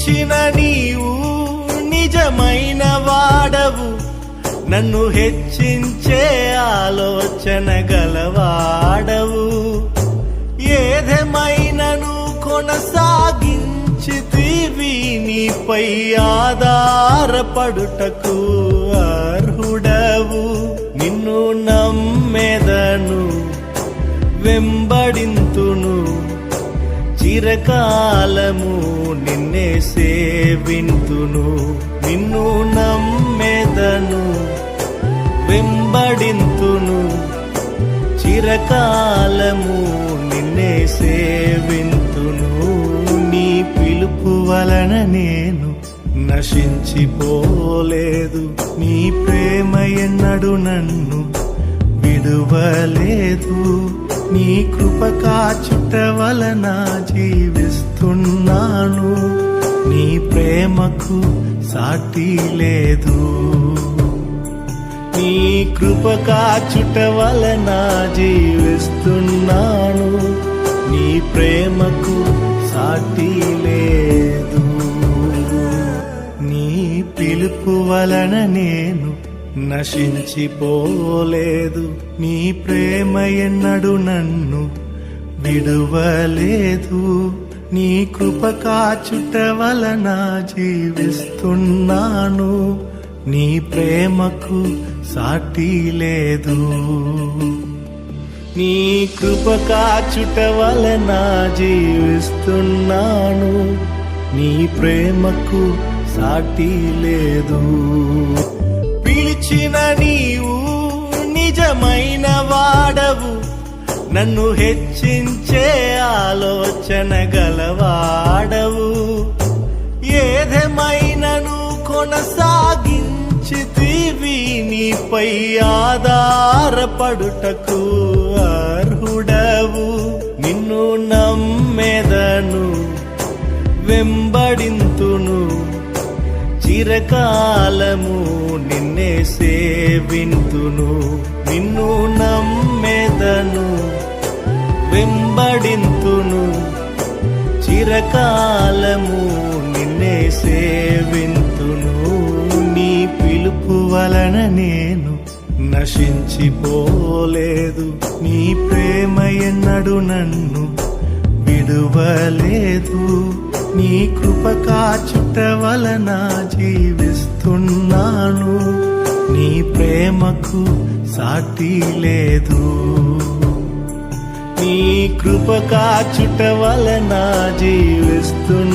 పిలిచిన నీవు నిజమైన వాడవు. నన్ను హెచ్చించే ఆలోచన గలవాడవు. ఏదేమైనను కొనసాగించితివి నీపై ఆధారపడుటకు అర్హుడవు. నిన్ను నమ్మెదను వెంబడింది చిరకాలము నిన్నే సేవింతును నిన్ను నమ్మెదను వెంబడింతును. చిరకాలము నిన్నే సేవింతును నీ పిలుపు వలన నేను నశించిపోలేదు. నీ ప్రేమ ఎన్నడు నన్ను విడువలేదు. నీ కృప కాచుట వలన జీవిస్తున్నాను. నీ ప్రేమకు సాటి లేదు. నీ కృప కాచుట వలన జీవిస్తున్నాను. నీ ప్రేమకు సాటి లేదు. నీ పిలుపు వలన నేను నశించిపోలేదు. నీ ప్రేమ ఎన్నడు నన్ను విడువలేదు. నీ కృప కాచుట వలన జీవిస్తున్నాను. నీ ప్రేమకు సాటి లేదు. నీ కృప కాచుట వలన జీవిస్తున్నాను. నీ ప్రేమకు సాటి లేదు. పిలిచిన నీవు నిజమైన వాడవు. నన్ను హెచ్చించే ఆలోచన గలవాడవు. ఏదేమైనను కొనసాగించితివి నీపై ఆధారపడుటకు అర్హుడవు. నిన్ను నమ్మెదను వెంబడింతును. చిరకాలము నిన్నే సేవింతును నిన్ను నమ్మెదను వెంబడింతును. చిరకాలము నిన్నే సేవింతును నీ పిలుపు వలన నేను నశించిపోలేదు. నీ ప్రేమ ఎన్నడు నన్ను విడువలేదు. నీ కృప వలన జీవిస్తున్నాను. నీ ప్రేమకు సాటి లేదు. నీ కృపకాచుట వలన జీవిస్తున్నా